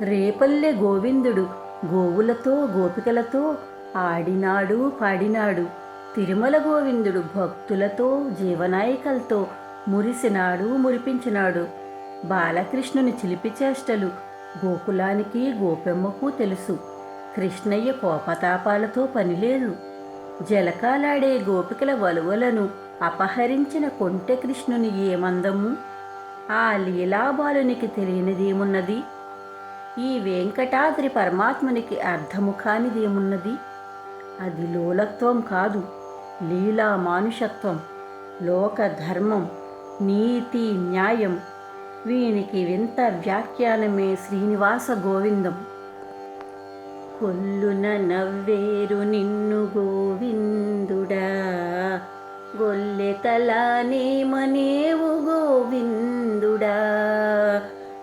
రేపల్లె గోవిందుడు గోవులతో గోపికలతో ఆడినాడు పాడినాడు. తిరుమల గోవిందుడు భక్తులతో జీవనాయికలతో మురిసినాడు మురిపించినాడు. బాలకృష్ణుని చిలిపి చేష్టలు గోకులానికి గోపెమ్మకు తెలుసు. కృష్ణయ్య కోపతాపాలతో పనిలేదు. జలకాలాడే గోపికల వలువలను అపహరించిన కొంటె కృష్ణుని ఏమందము ఆ లీలాబాలునికి తెలియనిదేమున్నది? ఈ వెంకటాద్రి పరమాత్మునికి అర్థము కానిదేమున్నది అది లోలత్వం కాదు లీలా మానుషత్వం లోక ధర్మం నీతి న్యాయం. వీనికి వింత వ్యాఖ్యానమే శ్రీనివాస గోవిందం. కొల్లున నవ్వేరు నిన్ను గోవిందుడా గొల్లె తలానేమనేవు గోవిందుడా.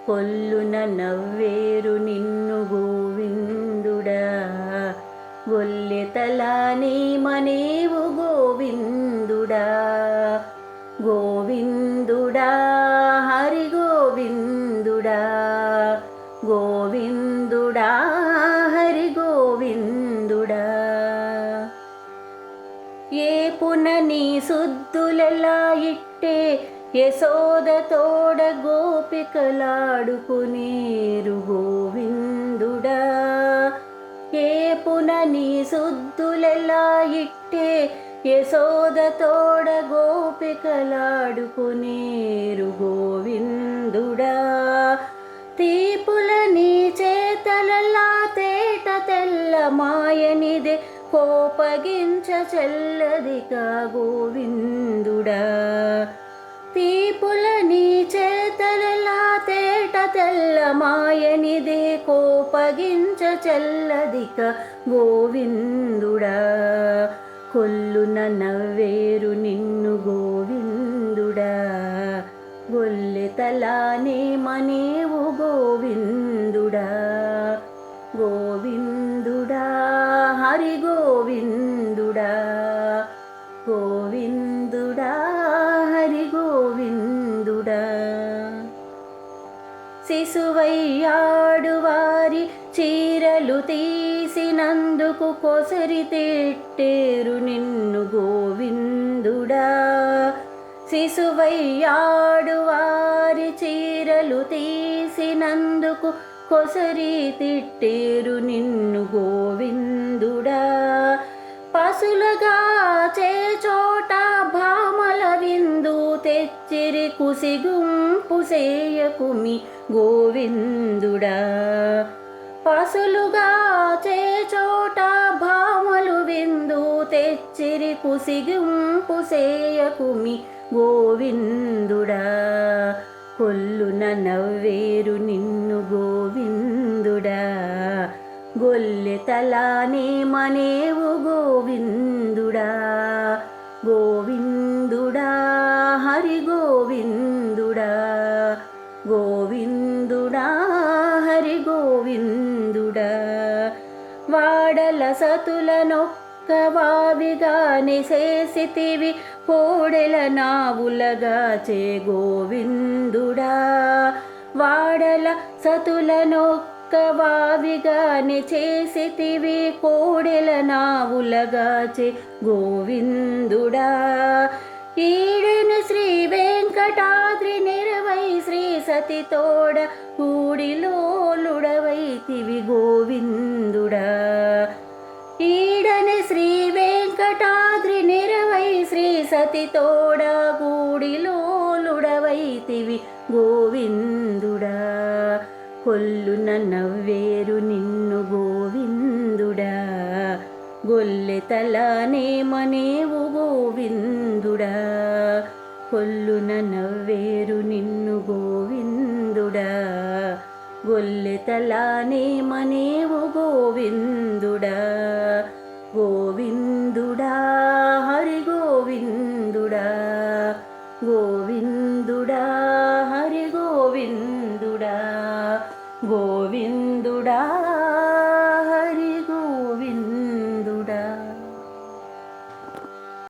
కొల్లున నవ్వు గొల్లె మనేవు గోవిందుడా. గోవిందుడా హరి గోవిందుడా. గోవిందుడా హరి గోవిందుడా. ఏ పునని శుద్ధులలా ఇట్టే యశోద తోడ గోపికలాడుకునేరు గోవిందుడా. నీ సుద్దులెలా ఇట్టే యశోద తోడ గోపికలాడుకునేరు గోవిందుడా. తీపుల నీ చేతలలా తేట తెల్ల మాయనిదే కోపగించ చెల్లదిగా గోవిందుడా. తీపుల నీ తేట తెల్ల మాయనిదే కోపగించ చల్లదిక గోవిందుడా. కొల్లున నవ్వేరు నిన్ను గోవిందుడా. గొల్లె తలానే మనేవు గోవిందుడా. గోవిందుడా హరి గోవిందుడా శిశువయ్యాడు వారి చీరలు తీసినందుకు కొసరి తిట్టేరు నిన్ను గోవిందుడా. శిశువయ్యాడు వారి చీరలు తీసినందుకు కొసరి తిట్టేరు నిన్ను గోవిందుడా. పశులుగా చే చోట భామల విందు తెచ్చిరి కుసిగుంపు సేయకుమి గోవిందుడా పశులుగా చే చోట భామలు విందు తెచ్చిరి కుసిగుంపు సేయకుమి గోవిందుడా కొల్లున నవ్వేరు నిన్ను గోవిందుడా గొల్లె తలానే మనేవు గోవిందుడా గోవిందుడా. వాడల సతులనొక్క వావిగాని చేసితివి కోడెల నావులగా చే గోవిందుడా. వాడల సతులనొక్క వావిగాని చేసితివి కోడెల నావులగా చే గోవిందుడా. ఈడెను శ్రీ వెంకటాద్రి నిరవై శ్రీ సతి సతితోడ కూడిలోలుడవైతివి గోవిందుడా. ఈడని శ్రీ వెంకటాద్రి నిరవై శ్రీ సతి సతితోడ కూడిలోలుడవైతివి గోవిందుడా. కొల్లున నవ్వేరు నిన్ను గోవిందుడా. గొల్లె తలానే మనేవు గోవిందుడా కొల్లున నవ్వేరు నిన్ను గోవిందుడా. గొల్లెతలానే మనేవు గోవిందుడా. గోవిందుడా హరి గోవిందుడా. గోవిందుడా హరి గోవిందుడా. గోవిందుడా